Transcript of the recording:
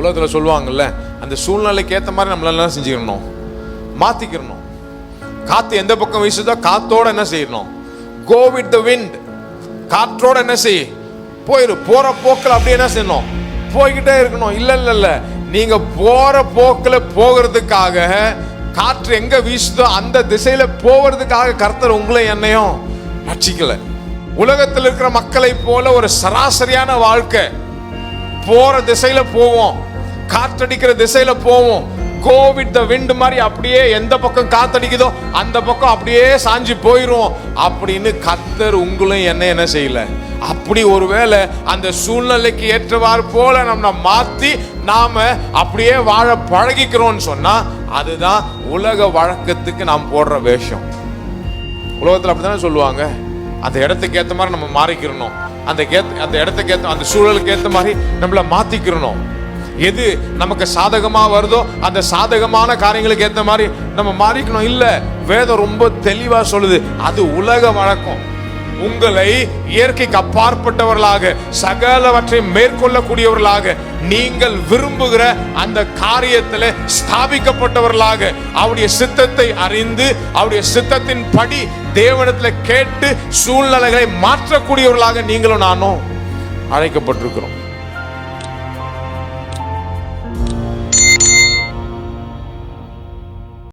உலகத்தில் சொல்லுவாங்கல்ல அந்த சூழ்நிலைக்கு ஏற்ற மாதிரி நம்மளெல்லாம் என்ன செஞ்சுக்கணும்? மாற்றிக்கிறணும் காற்று எந்த பக்கம் வீசுதோ காத்தோட என்ன செய்யணும்? கோ வித் த விண்ட் காற்றோட என்ன செய்? போயிரு. போகிற போக்கில் அப்படியே என்ன செய்யணும்? போய்கிட்டே இருக்கணும். இல்லை இல்லை இல்லை. நீங்கள் போகிற போக்கில் போகிறதுக்காக காற்று எங்கே வீசுதோ அந்த திசையில் போகிறதுக்காக கர்த்தர் உங்களை என்னையும் ரட்சிக்கலை. உலகத்தில் இருக்கிற மக்களை போல ஒரு சராசரியான வாழ்க்கை. போற திசையில போவோம். காற்றடிக்கிற திசையில போவோம். கோவிட் த விண்ட் மாதிரி அப்படியே எந்த பக்கம் காத்தடிக்குதோ அந்த பக்கம் அப்படியே சாஞ்சு போயிரும். அப்படின்னு கத்தர் உங்களும் என்ன என்ன செய்யல. அப்படி ஒருவேளை அந்த சூழ்நிலைக்கு ஏற்றவாறு போல நம்ம மாத்தி நாம அப்படியே வாழ பழகிக்கிறோம்னு சொன்னா அதுதான் உலக வழக்கத்துக்கு நாம் போடுற வேஷம். உலகத்தில் அப்படித்தானே சொல்லுவாங்க? அந்த இடத்துக்கு ஏற்ற மாதிரி நம்ம மாறிக்கிறணும். அந்த கேத் அந்த இடத்துக்கு ஏற்ற அந்த சூழலுக்கு ஏற்ற மாதிரி நம்மளை மாற்றிக்கிறணும் எது நமக்கு சாதகமாக வருதோ அந்த சாதகமான காரியங்களுக்கு ஏற்ற மாதிரி நம்ம மாறிக்கணும். இல்லை வேதம் ரொம்ப தெளிவாக சொல்லுது அது உலக வழக்கம். உங்களை இயற்கைக்கு அப்பாற்பட்டவர்களாக சகலவற்றை மேற்கொள்ளக்கூடியவர்களாக நீங்கள் விரும்புகிற அந்த காரியத்தில் ஸ்தாபிக்கப்பட்டவர்களாக அவருடைய சித்தத்தை அறிந்து அவருடைய சித்தத்தின் படி தேவனத்தில் கேட்டு சூழ்நிலைகளை மாற்றக்கூடியவர்களாக நீங்களும் நானும் அழைக்கப்பட்டிருக்கிறோம்.